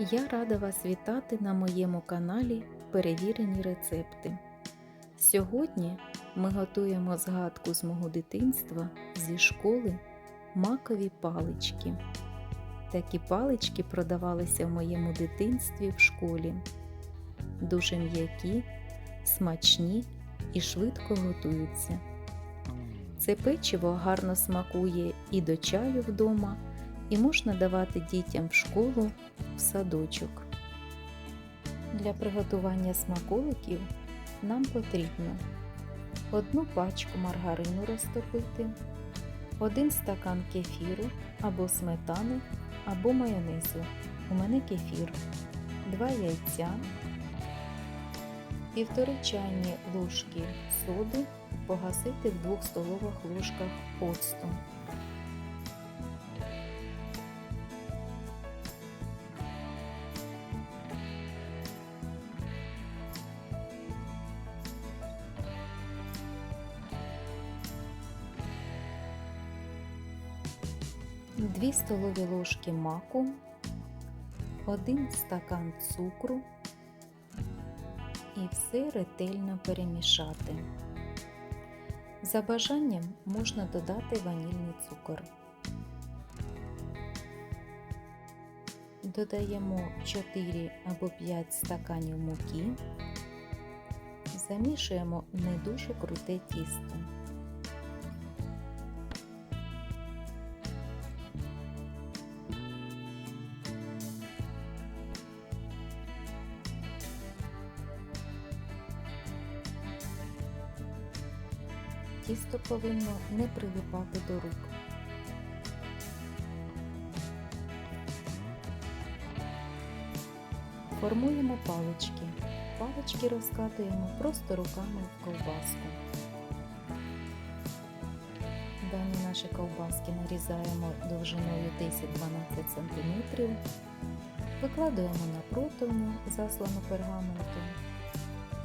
Я рада вас вітати на моєму каналі Перевірені рецепти. Сьогодні ми готуємо згадку з мого дитинства зі школи макові палички. Такі палички продавалися в моєму дитинстві в школі. Дуже м'які, смачні і швидко готуються. Це печиво гарно смакує і до чаю вдома, і можна давати дітям в школу в садочок. Для приготування смаколиків нам потрібно одну пачку маргарину розтопити, один стакан кефіру або сметани, або майонезу. У мене кефір, 2 яйця, півтори чайні ложки соди погасити в 2 столових ложках оцту. Дві столові ложки маку, один стакан цукру і все ретельно перемішати. За бажанням можна додати ванільний цукор. Додаємо 4 або 5 стаканів муки, замішуємо не дуже круте тісто. Тісто повинно не прилипати до рук. Формуємо палички. Палички розкатуємо просто руками в ковбаску. Дані наші ковбаски нарізаємо довжиною 10-12 см, викладаємо на противню, заслану пергаментом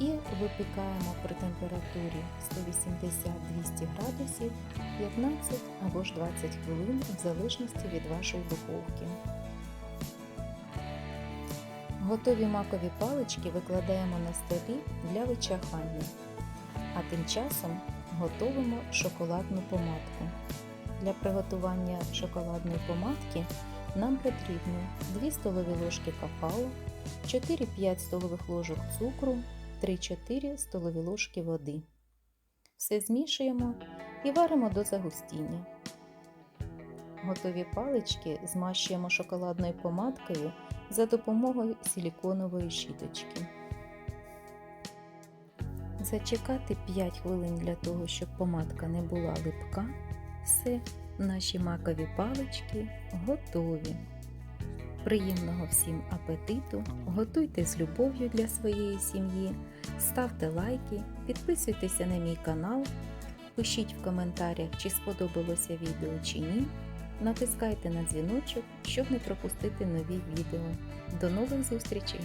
і випікаємо при температурі 180-200 градусів 15 або ж 20 хвилин в залежності від вашої духовки. Готові макові палички викладаємо на столі для вичахання, а тим часом готуємо шоколадну помадку. Для приготування шоколадної помадки нам потрібно 2 столові ложки какао, 4-5 столових ложок цукру, 3-4 столові ложки води. Все змішуємо і варимо до загустіння. Готові палички змащуємо шоколадною помадкою за допомогою силіконової щіточки. Зачекати 5 хвилин для того, щоб помадка не була липка. Все, наші макові палички готові. Приємного всім апетиту! Готуйте з любов'ю для своєї сім'ї, ставте лайки, підписуйтеся на мій канал, пишіть в коментарях, чи сподобалося відео чи ні. Натискайте на дзвіночок, щоб не пропустити нові відео. До нових зустрічей!